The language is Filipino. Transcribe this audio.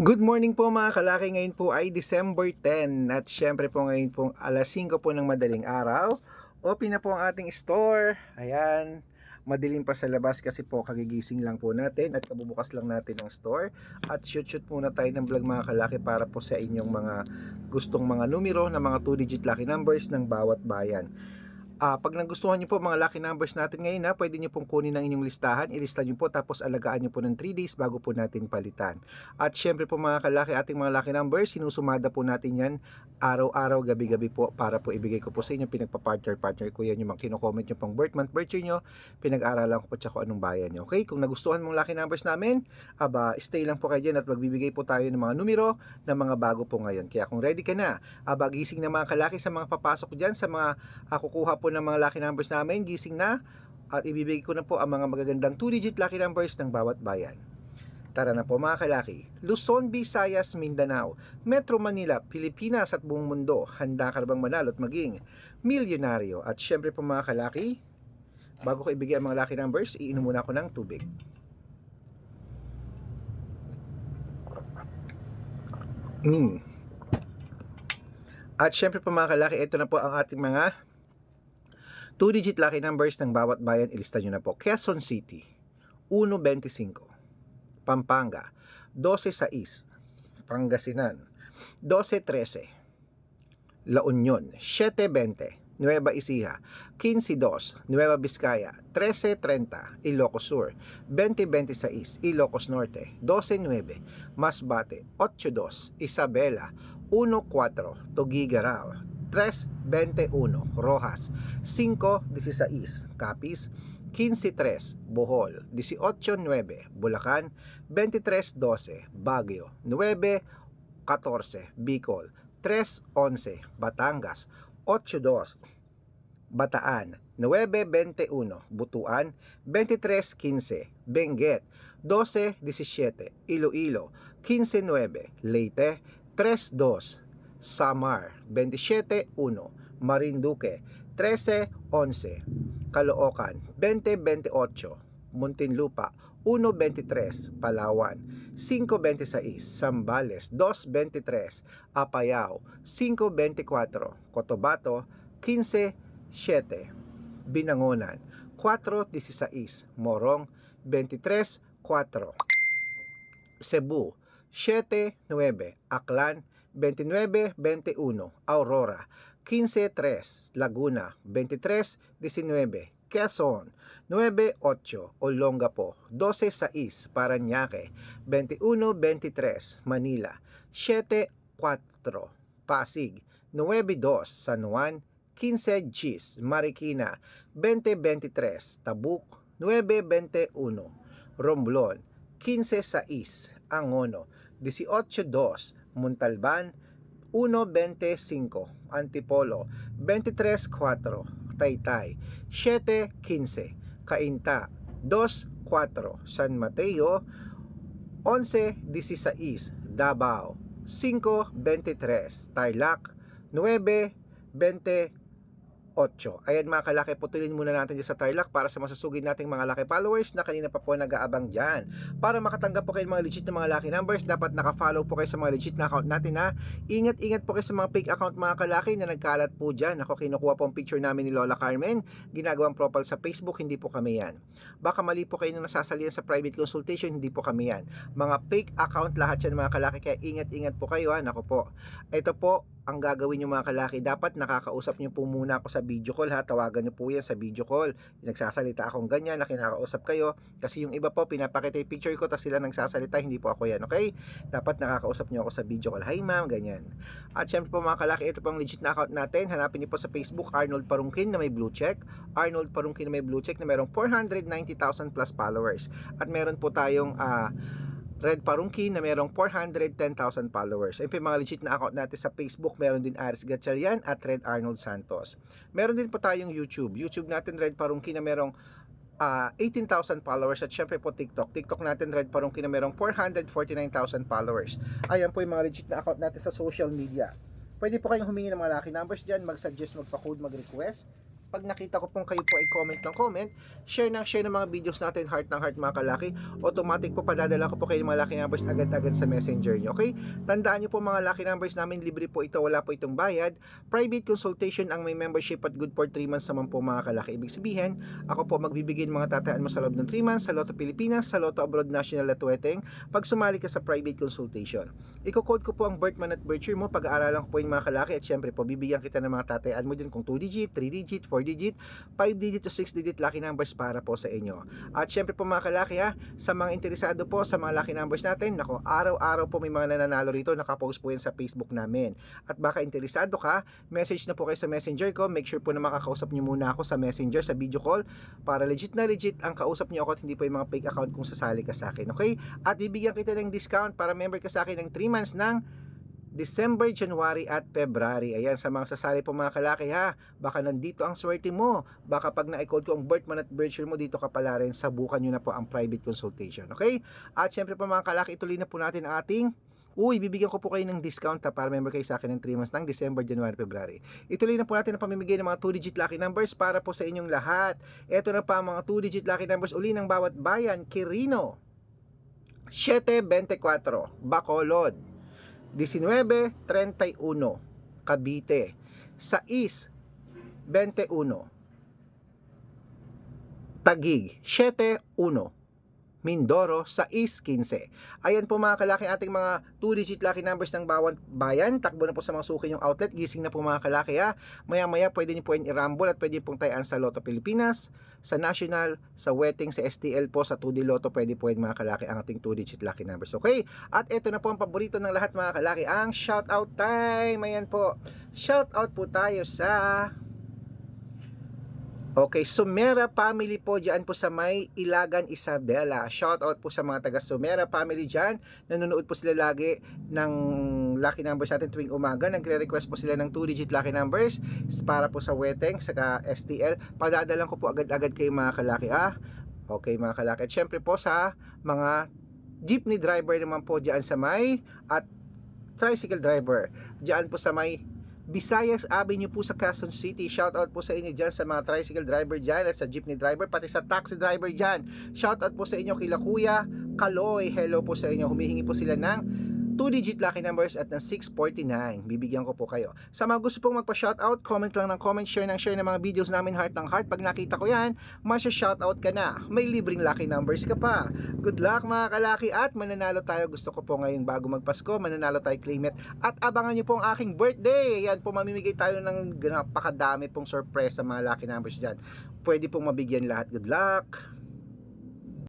Good morning po mga kalaki. Ngayon po ay December 10 at syempre po ngayon po alas 5 po ng madaling araw. Open na po ang ating store. Ayan. Madilim pa sa labas kasi po kagigising lang po natin at kabubukas lang natin ang store. At shoot shoot muna tayo ng vlog mga kalaki para po sa inyong mga gustong mga numero na mga 2 digit lucky numbers ng bawat bayan. Ah, pag nagustuhan niyo po mga lucky numbers natin ngayon na, pwede niyo pong kunin ang inyong listahan, ilista niyo po tapos alagaan niyo po ng 3 days bago po natin palitan. At syempre po mga kalaki, ating mga lucky numbers, sinusumada po natin yan araw-araw, gabi-gabi po para po ibigay ko po sa inyo, pinagpa-partner-partner ko yan yung mga kino-comment nyo pang birth month, birth year nyo, pinag-aaralan ko po tsaka anong bayan nyo. Okay, kung nagustuhan mong lucky numbers namin, aba, stay lang po kayo dyan at magbibigay po tayo ng mga numero ng mga bago po ngayon. Kaya kung ready ka na, aba, gising na mga kalaki sa mga papasok dyan, sa mga uh, kukuha po ng mga lucky numbers namin, gising na, at ibibigay ko na po ang mga magagandang 2-digit lucky numbers ng bawat bayan. Tara na po mga kalaki. Luzon, Visayas, Mindanao, Metro Manila, Pilipinas at buong mundo. Handa ka na bang manalo at maging milyonaryo? At syempre po mga kalaki, bago ko ibigay ang mga lucky numbers, iinom muna ako ng tubig. Mm. At syempre po mga kalaki, ito na po ang ating mga 2-digit lucky numbers ng bawat bayan. Ilista nyo na po. Quezon City, 125. Pampanga, 12-6. Pangasinan, 12-13. La Union, 7-20. Nueva Ecija, 15-2. Nueva Vizcaya, 13-30. Ilocos Sur, 20-26. Ilocos Norte, 12-9. Masbate, 8-2. Isabela, 1-4. Tugigarao, 3-21. Rojas, 5-16. Capiz, 15-3, Bohol, 18-9, Bulacan, 23-12, Baguio, 9-14, Bicol, 3-11, Batangas, 8-2, Bataan, 9-21, Butuan, 23-15, Benguet, 12-17, Iloilo, 15-9, Leyte, 3-2, Samar, 27-1, Marinduque, 13-11, Caloocan, 20-28, Muntinlupa, 1-23, Palawan, 5-26, Zambales, 2-23, Apayao, 5-24, Cotabato, 15-7, Binangonan, 4-16, Morong, 23-4, Cebu, 7-9, Aklan, 29-21, Aurora, 15-3, Laguna, 23-19, Quezon, 9-8, Olongapo, 12-6, Paranaque, 21-23, Manila, 7-4, Pasig, 9-2, San Juan, 15 Gis, Marikina, 20-23, Tabuk, 9-21, Romblon, 15-6, Angono, 18-2, Montalban, 1.25, Antipolo, 23.4, Taytay, 7.15, Cainta, 2.4, San Mateo, 11.16, Davao, 5.23, Tarlac, 9.28. Ayan mga kalaki, putulin muna natin dyan sa Tarlac para sa masusugid nating mga laki followers na kanina pa po nag-aabang dyan. Para makatanggap po kayo ng mga legit na mga lucky numbers, dapat naka-follow po kayo sa mga legit na account natin ha. Ingat-ingat po kayo sa mga fake account mga kalaki na nagkalat po dyan. Ako kinukuha po ang picture namin ni Lola Carmen, ginagawang profile sa Facebook, hindi po kami yan. Baka mali po kayo nang nasasalihan sa private consultation, hindi po kami yan. Mga fake account lahat yan mga kalaki, kaya ingat-ingat po kayo ha. Nako po. Ito po, ang gagawin nyo mga kalaki, dapat nakakausap nyo po muna ako sa video call ha, tawagan nyo po yan sa video call, nagsasalita akong ganyan na kinakausap kayo, kasi yung iba po, pinapakita yung picture ko, tapos sila nagsasalita, hindi po ako yan, okay? Dapat nakakausap nyo ako sa video call, hi ma'am, ganyan. At syempre po mga kalaki, ito pong legit na account natin, hanapin nyo po sa Facebook, Arnold Parungkin na may blue check, Arnold Parungkin na may blue check na merong 490,000 plus followers, at meron po tayong, uh, Red Parungki na merong 410,000 followers. Ayun po yung mga legit na account natin sa Facebook. Meron din Aris Gatchalian at Red Arnold Santos. Meron din po tayong YouTube. YouTube natin Red Parungki na merong uh, 18,000 followers at syempre po TikTok. TikTok natin Red Parungki na merong 449,000 followers. Ayan po yung mga legit na account natin sa social media. Pwede po kayong humingi ng mga lucky numbers dyan, mag-suggest, magpa-code, mag-request pag nakita ko pong kayo po ay comment ng comment, share ng share ng mga videos natin, heart ng heart mga kalaki, automatic po padadala ko po kayo ng mga lucky numbers agad-agad sa messenger nyo, okay? Tandaan nyo po mga lucky numbers namin, libre po ito, wala po itong bayad. Private consultation ang may membership at good for 3 months naman po mga kalaki. Ibig sabihin, ako po magbibigay ng mga tatayaan mo sa loob ng 3 months sa Lotto Pilipinas, sa Lotto Abroad National at Weteng, pag sumali ka sa private consultation. Iko-code ko po ang birth month at birth year mo, pag-aaralan ko po yung mga kalaki at syempre po bibigyan kita ng mga tatayaan mo dyan kung 2 digit, 3 digit, 4 digit, 5 digit o 6 digit lucky numbers para po sa inyo. At syempre po mga kalaki ha, sa mga interesado po sa mga lucky numbers natin, nako, araw-araw po may mga nananalo rito, nakapost po yan sa Facebook namin. At baka interesado ka, message na po kayo sa messenger ko, make sure po na makakausap nyo muna ako sa messenger, sa video call, para legit na legit ang kausap nyo ako at hindi po yung mga fake account kung sasali ka sa akin, okay? At bibigyan kita ng discount para member ka sa akin ng 3 months ng December, January at February. Ayan, sa mga sasali po mga kalaki ha, baka nandito ang swerte mo. Baka pag na-code ko ang birth month at birth year mo, dito ka pala rin, sabukan nyo na po ang private consultation. Okay? At syempre po mga kalaki, ituloy na po natin ang ating Uy, bibigyan ko po kayo ng discount ha, para member kayo sa akin ng 3 months ng December, January, February. Ituloy na po natin ang pamimigay ng mga 2-digit lucky numbers para po sa inyong lahat. Ito na pa mga 2-digit lucky numbers uli ng bawat bayan. Quirino, 724, Bacolod, 1931, Cavite, 621, Tagig, 71, Mindoro sa East 15. Ayan po mga kalaki ating mga 2-digit lucky numbers ng bawat bayan. Takbo na po sa mga suki yung outlet. Gising na po mga kalaki ha. Maya maya pwede niyo po yung i-rumble at pwede pong tayaan sa Lotto Pilipinas, sa National, sa Wedding, sa STL po, sa 2D Lotto pwede po yung mga kalaki ang ating 2-digit lucky numbers. Okay? At ito na po ang paborito ng lahat mga kalaki, ang shout out time. Ayan po. Shout out po tayo sa Okay, Sumera family po dyan po sa may Ilagan Isabela. Shout out po sa mga taga Sumera family dyan. Nanonood po sila lagi ng lucky numbers natin tuwing umaga. Nagre-request po sila ng 2-digit lucky numbers para po sa Weteng, sa STL. Padadalan ko po agad-agad kay mga kalaki. Ah, okay mga kalaki. At syempre po sa mga jeepney driver naman po dyan sa may at tricycle driver. Dyan po sa may Visayas Avenue po sa Quezon City. Shout out po sa inyo dyan sa mga tricycle driver dyan at sa jeepney driver, pati sa taxi driver dyan. Shout out po sa inyo kila Kuya Kaloy. Hello po sa inyo. Humihingi po sila ng 2-digit lucky numbers at ng 649. Bibigyan ko po kayo. Sa mga gusto pong magpa-shoutout, comment lang ng comment, share ng share ng mga videos namin heart ng heart. Pag nakita ko yan, masya-shoutout ka na. May libreng lucky numbers ka pa. Good luck mga kalaki at mananalo tayo. Gusto ko po ngayong bago magpasko, mananalo tayo claim it. At abangan nyo po ang aking birthday. Yan po, mamimigay tayo ng napakadami pong surprise sa mga lucky numbers dyan. Pwede pong mabigyan lahat. Good luck!